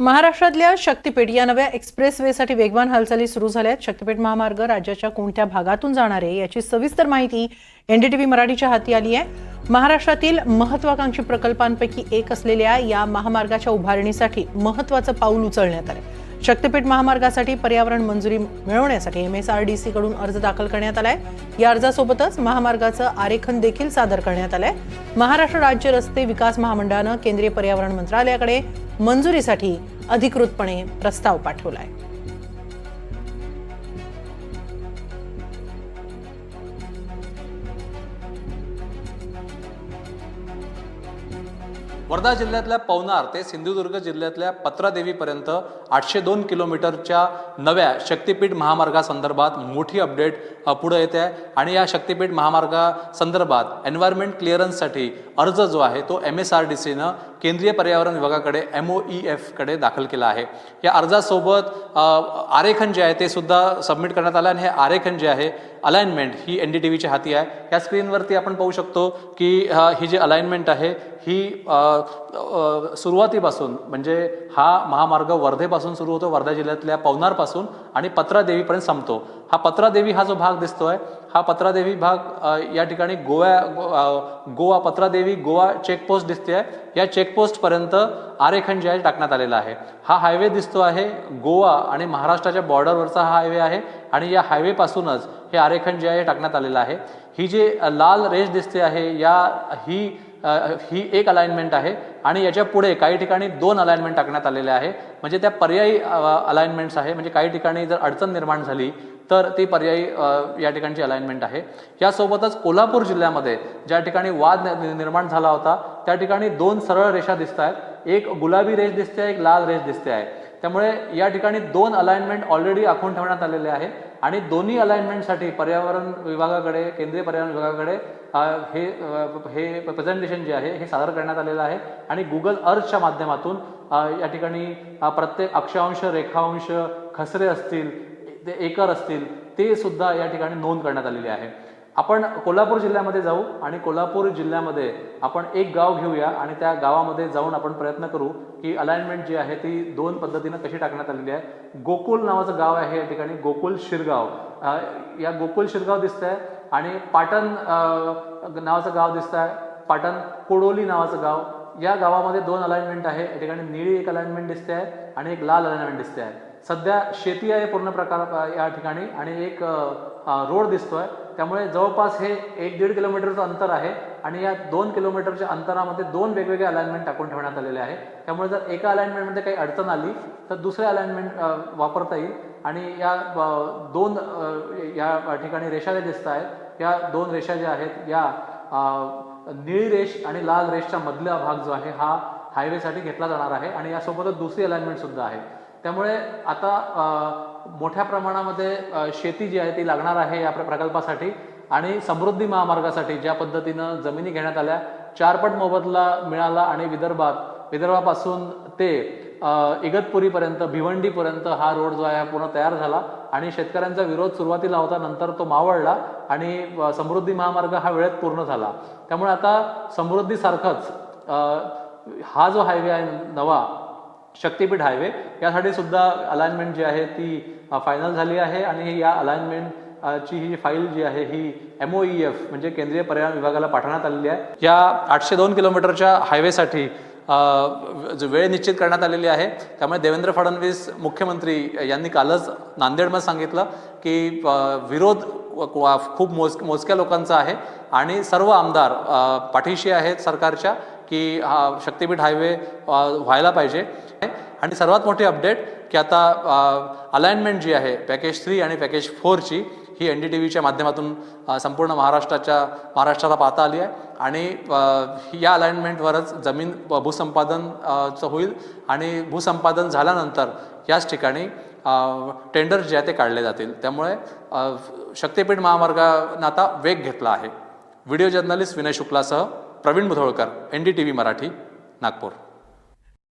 महाराष्ट्रातल्या शक्तीपीठ या नव्या एक्सप्रेसवेसाठी वेगवान हालचाली सुरू झाल्या आहेत शक्तीपीठ महामार्ग राज्याच्या कोणत्या भागातून जाणार आहे याची सविस्तर माहिती एनडीटीव्ही मराठीच्या हाती आली आहे. महाराष्ट्रातील महत्वाकांक्षी प्रकल्पांपैकी एक असलेल्या या महामार्गाच्या उभारणीसाठी महत्वाचं पाऊल उचलण्यात आलं शक्तीपीठ महामार्गासाठी पर्यावरण मंजुरी मिळवण्यासाठी M S R D C कडून अर्ज दाखल करण्यात आलाय. या अर्जासोबतच महामार्गाचं आरेखन देखील सादर करण्यात आलंय. महाराष्ट्र राज्य रस्ते विकास महामंडळानं केंद्रीय पर्यावरण मंत्रालयाकडे मंजुरीसाठी अधिकृतपणे प्रस्ताव पाठवलाय. वर्धा जिल्ह्यातल्या पवनार ते सिंधुदुर्ग जिल्ह्यातल्या पत्रादेवीपर्यंत आठशे दोन किलोमीटरच्या नव्या शक्तीपीठ महामार्गासंदर्भात मोठी अपडेट पुढे येते आहे. आणि या शक्तीपीठ महामार्गासंदर्भात एन्व्हायरमेंट क्लिअरन्ससाठी अर्ज जो आहे तो एम एस आर डी सीनं केंद्रीय पर्यावरण विभागाकडे एम ओ ई एफकडे दाखल केला आहे. या अर्जासोबत आरेखन जे आहे ते सुद्धा सबमिट करण्यात आलं आणि हे आरेखन जे आहे अलाइनमेंट ही एन डी टी व्हीच्या हाती आहे. या स्क्रीनवरती आपण पाहू शकतो की ही जी अलाइनमेंट आहे ही सुरुवातीपासून म्हणजे हा महामार्ग वर्धेपासून सुरू होतो वर्धा जिल्ह्यातल्या पवनारपासून आणि पत्रादेवीपर्यंत संपतो. हा पत्रादेवी हा जो भाग दिसतोय हा पत्रादेवी भाग या ठिकाणी गोव्या गोवा पत्रादेवी गोवा चेकपोस्ट दिसते आहे या चेकपोस्टपर्यंत आरेखन जे आहे टाकण्यात आलेलं आहे. हा हायवे दिसतो आहे गोवा आणि महाराष्ट्राच्या बॉर्डरवरचा हा हायवे आहे आणि या हायवेपासूनच हे आरेखन जे आहे टाकण्यात आलेलं आहे. ही जे लाल रेष दिसते आहे या ही ही एक अलाइनमेंट आहे आणि याच्यापुढे काही ठिकाणी दोन अलाइनमेंट टाकण्यात आलेले आहे. म्हणजे त्या पर्यायी अलाइनमेंट्स आहे. म्हणजे काही ठिकाणी जर अडचण निर्माण झाली तर ती पर्यायी या ठिकाणची अलाइनमेंट आहे. यासोबतच कोल्हापूर जिल्ह्यामध्ये ज्या ठिकाणी वाद नि- निर्माण झाला होता त्या ठिकाणी दोन सरळ रेषा दिसत आहेत एक गुलाबी रेष दिसते आहे एक लाल रेष दिसते आहे. त्यामुळे या ठिकाणी दोन अलाइनमेंट ऑलरेडी आखून ठेवण्यात आलेले आहे आणि दोन्ही अलाइनमेंटसाठी पर्यावरण विभागाकडे केंद्रीय पर्यावरण विभागाकडे हे हे प्रेझेंटेशन जे आहे हे सादर करण्यात आलेलं आहे. आणि गुगल अर्थच्या माध्यमातून या ठिकाणी प्रत्येक अक्षांश रेखांश खसरे असतील ते एकर असतील ते सुद्धा या ठिकाणी नोंद करण्यात आलेली आहे. आपण कोल्हापूर जिल्ह्यामध्ये जाऊ आणि कोल्हापूर जिल्ह्यामध्ये आपण एक गाव घेऊया आणि त्या गावामध्ये जाऊन आपण प्रयत्न करू की अलाइनमेंट जी आहे ती दोन पद्धतीनं कशी टाकण्यात आलेली आहे. गोकुल नावाचं गाव आहे या ठिकाणी गोकुल शिरगाव. या गोकुल शिरगाव दिसत आहे आणि पाटण नावाचं गाव दिसत आहे पाटण कोडोली नावाचं गाव. या गावामध्ये दोन अलाइनमेंट आहे. या ठिकाणी निळी एक अलाइनमेंट दिसते आहे आणि एक लाल अलाइनमेंट दिसते आहे सध्या शेती आहे पूर्ण प्रकार या ठिकाणी आणि एक रोड दिसतोय. त्यामुळे जवळपास हे एक दीड किलोमीटरचं अंतर आहे आणि या दोन किलोमीटरच्या अंतरामध्ये दोन वेगवेगळे अलाइनमेंट टाकून ठेवण्यात आलेले आहे. त्यामुळे जर एका अलाइनमेंटमध्ये काही अडचण आली तर दुसऱ्या अलाइनमेंट वापरता येईल. आणि या दोन या ठिकाणी रेषा ज्या दिसत आहेत या दोन रेषा ज्या आहेत या निळी रेष आणि लाल रेषच्या मधला भाग जो आहे हा हायवेसाठी घेतला जाणार आहे. आणि यासोबतच दुसरी अलाइनमेंट सुद्धा आहे. त्यामुळे आता मोठ्या प्रमाणामध्ये शेती जी आहे ती लागणार आहे या प्रकल्पासाठी आणि समृद्धी महामार्गासाठी ज्या पद्धतीनं जमिनी घेण्यात आल्या चारपट मोबदला मिळाला आणि विदर्भात विदर्भापासून ते इगतपुरीपर्यंत भिवंडीपर्यंत हा रोड जो आहे हा पूर्ण तयार झाला आणि शेतकऱ्यांचा विरोध सुरुवातीला होता नंतर तो मावळला आणि समृद्धी महामार्ग हा वेळेत पूर्ण झाला. त्यामुळे आता समृद्धीसारखंच हा जो हायवे आहे नवा शक्तीपीठ हायवे. यासाठी सुद्धा अलाइनमेंट जी आहे ती फायनल झाली आहे आणि या अलाइनमेंट ची ही फाईल जी आहे ही एमओई एफ म्हणजे केंद्रीय पर्यावरण विभागाला पाठवण्यात आलेली आहे. या आठशे दोन किलोमीटरच्या हायवेसाठी वेळ निश्चित करण्यात आलेली आहे त्यामुळे देवेंद्र फडणवीस मुख्यमंत्री यांनी कालच नांदेडमध्ये सांगितलं की विरोध खूप मोज मोजक्या लोकांचा आहे आणि सर्व आमदार पाठीशी आहेत सरकारच्या की हा शक्तीपीठ हायवे व्हायला पाहिजे. आणि सर्वात मोठी अपडेट की आता अलाइनमेंट जी आहे पॅकेज थ्री आणि पॅकेज फोरची ही एन डी टी व्हीच्या माध्यमातून संपूर्ण महाराष्ट्राच्या महाराष्ट्राला पाहता आली आहे. आणि या अलाइनमेंटवरच जमीन भूसंपादनचं भूसंपादन चं होईल. आणि भूसंपादन झाल्यानंतर याच ठिकाणी टेंडर्स जे आहे ते काढले जातील. त्यामुळे शक्तिपीठ शक्तीपीठ महामार्गानं आता वेग घेतला आहे. Video journalist Vinay शुक्लासह Pravin Mudholkar N D T V Marathi Nagpur.